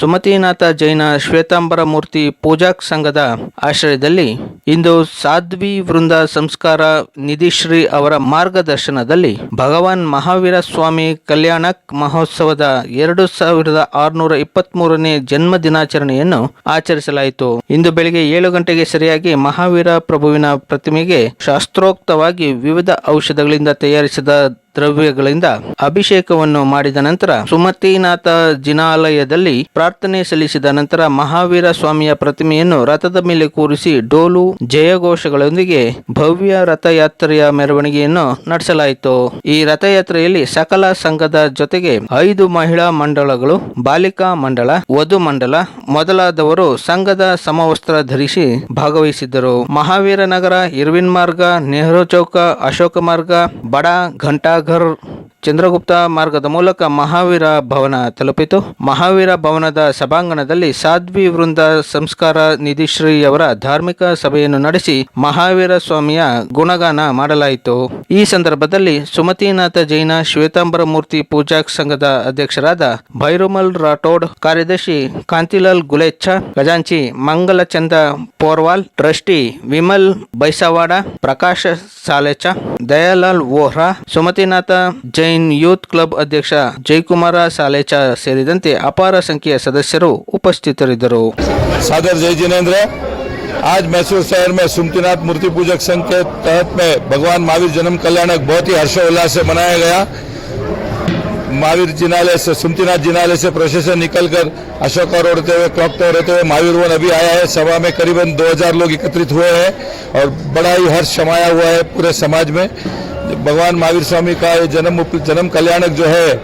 ಸುಮತಿನಾಥ ಜೈನ ಶ್ವೇತಾಂಬರ ಮೂರ್ತಿ ಪೂಜಾ ಸಂಘದ ಆಶ್ರಯದಲ್ಲಿ ಇಂದು ಸಾಧ್ವಿ ವೃಂದ ಸಂಸ್ಕಾರ ನಿಧಿಶ್ರೀ ಅವರ ಮಾರ್ಗದರ್ಶನದಲ್ಲಿ ಭಗವಾನ್ ಮಹಾವೀರ ಸ್ವಾಮಿ ಕಲ್ಯಾಣಕ್ ಮಹೋತ್ಸವದ ಎರಡು ಸಾವಿರದ ಆರುನೂರ ಇಪ್ಪತ್ಮೂರನೇ ಜನ್ಮ ದಿನಾಚರಣೆಯನ್ನು ಆಚರಿಸಲಾಯಿತು. ಇಂದು ಬೆಳಿಗ್ಗೆ ಏಳು ಗಂಟೆಗೆ ಸರಿಯಾಗಿ ಮಹಾವೀರ ಪ್ರಭುವಿನ ಪ್ರತಿಮೆಗೆ ಶಾಸ್ತ್ರೋಕ್ತವಾಗಿ ವಿವಿಧ ಔಷಧಗಳಿಂದ ತಯಾರಿಸಿದ ದ್ರವ್ಯಗಳಿಂದ ಅಭಿಷೇಕವನ್ನು ಮಾಡಿದ ನಂತರ ಸುಮತಿನಾಥ ಜಿನಾಲಯದಲ್ಲಿ ಪ್ರಾರ್ಥನೆ ಸಲ್ಲಿಸಿದ ನಂತರ ಮಹಾವೀರ ಸ್ವಾಮಿಯ ಪ್ರತಿಮೆಯನ್ನು ರಥದ ಮೇಲೆ ಕೂರಿಸಿ ಡೋಲು ಜಯಘೋಷಗಳೊಂದಿಗೆ ಭವ್ಯ ರಥಯಾತ್ರೆಯ ಮೆರವಣಿಗೆಯನ್ನು ನಡೆಸಲಾಯಿತು. ಈ ರಥಯಾತ್ರೆಯಲ್ಲಿ ಸಕಲ ಸಂಘದ ಜೊತೆಗೆ ಐದು ಮಹಿಳಾ ಮಂಡಳಗಳು ಬಾಲಿಕಾ ಮಂಡಳ ವಧು ಮಂಡಲ ಮೊದಲಾದವರು ಸಂಘದ ಸಮವಸ್ತ್ರ ಧರಿಸಿ ಭಾಗವಹಿಸಿದ್ದರು. ಮಹಾವೀರ ನಗರ, ಇರ್ವಿನ್ ಮಾರ್ಗ, ನೆಹರು ಚೌಕ, ಅಶೋಕ ಮಾರ್ಗ, ಬಡ घर ಚಂದ್ರಗುಪ್ತ ಮಾರ್ಗದ ಮೂಲಕ ಮಹಾವೀರ ಭವನ ತಲುಪಿತು. ಮಹಾವೀರ ಭವನದ ಸಭಾಂಗಣದಲ್ಲಿ ಸಾಧ್ವಿ ವೃಂದ ಸಂಸ್ಕಾರ ನಿಧಿಶ್ರೀಯವರ ಧಾರ್ಮಿಕ ಸಭೆಯನ್ನು ನಡೆಸಿ ಮಹಾವೀರ ಸ್ವಾಮಿಯ ಗುಣಗಾನ ಮಾಡಲಾಯಿತು. ಈ ಸಂದರ್ಭದಲ್ಲಿ ಸುಮತಿನಾಥ ಜೈನ ಶ್ವೇತಾಂಬರ ಮೂರ್ತಿ ಪೂಜಾ ಸಂಘದ ಅಧ್ಯಕ್ಷರಾದ ಭೈರುಮಲ್ ರಾಠೋಡ್, ಕಾರ್ಯದರ್ಶಿ ಕಾಂತಿಲಾಲ್ ಗುಲೇಚ್ಛ, ಖಜಾಂಚಿ Mangalchand Porwal, trustee Vimal Baisawada, Prakash Salecha, Dayalal Vohra, Sumatinath Jain youth club ಅಧ್ಯಕ್ಷ ಜಯಕುಮಾರ ಸಾಲೇಚ ಸೇರಿದಂತೆ ಅಪಾರ ಸಂಖ್ಯೆಯ ಸದಸ್ಯರು ಉಪಸ್ಥಿತರಿದ್ದರು सादर जय जिनेन्द्र आज मैसूर शहर में सुमतिनाथ मूर्ति पूजक संघ के तहत में भगवान महावीर जन्म कल्याणक बहुत ही हर्षोल्लास से मनाया गया महावीर जिनालय से सुमतिनाथ जिनालय से प्रोसेसन निकलकर अशोका रोड होते हुए क्लॉक टावर होते हुए महावीर वन अभी आया है सभा में करीबन 2000 लोग एकत्रित हुए हैं और बड़ा ही हर्ष समाया हुआ है पूरे समाज में भगवान महावीर स्वामी का ये जन्म जन्म कल्याणक जो है,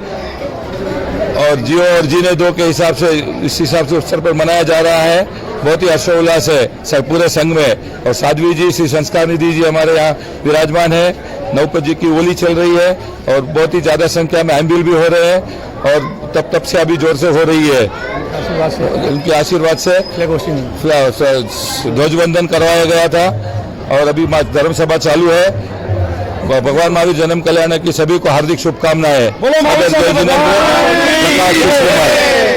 और जियो और जीने दो के हिसाब से, इस हिसाब से अवसर पर मनाया जा रहा है। बहुत ही हर्षोल्लास है सर, पूरे संघ में। और साध्वी जी, श्री संस्कार निधि जी हमारे यहाँ विराजमान है। नवपत जी की होली चल रही है, और बहुत ही ज़्यादा संख्या में एम्बिल भी हो रहे हैं, और तब तब से अभी ज़ोर से हो रही है। उनके आशीर्वाद से ध्वजवंदन करवाया गया था, और अभी मा- धर्म सभा चालू है। भगवान महावीर जन्म कल्याण की सभी को हार्दिक शुभकामनाएँ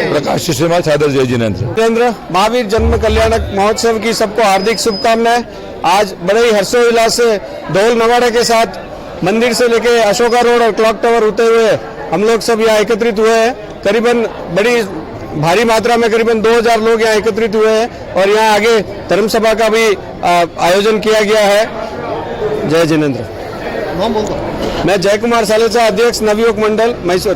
प्रकाश प्रकाश सादर जय जिनेन्द्र। केंद्र महावीर जन्म कल्याणक महोत्सव की सबको हार्दिक शुभकामनाएँ। आज बड़े ही हर्षोल्लास से ढोल नवाड़े के साथ मंदिर से लेके अशोका रोड और क्लॉक टावर होते हुए हम लोग सब यहाँ एकत्रित हुए हैं। करीबन बड़ी भारी मात्रा में करीबन 2000 लोग यहाँ एकत्रित हुए हैं और यहाँ आगे धर्म सभा का भी आयोजन किया गया है। जय जिनेन्द्र। मैं जय कुमार सालेचा अध्यक्ष नवयुवक मंडल मैसूर।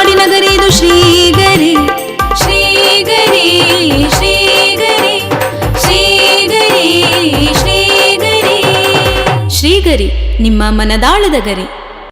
ಮನದಾಳದ ಗರಿ.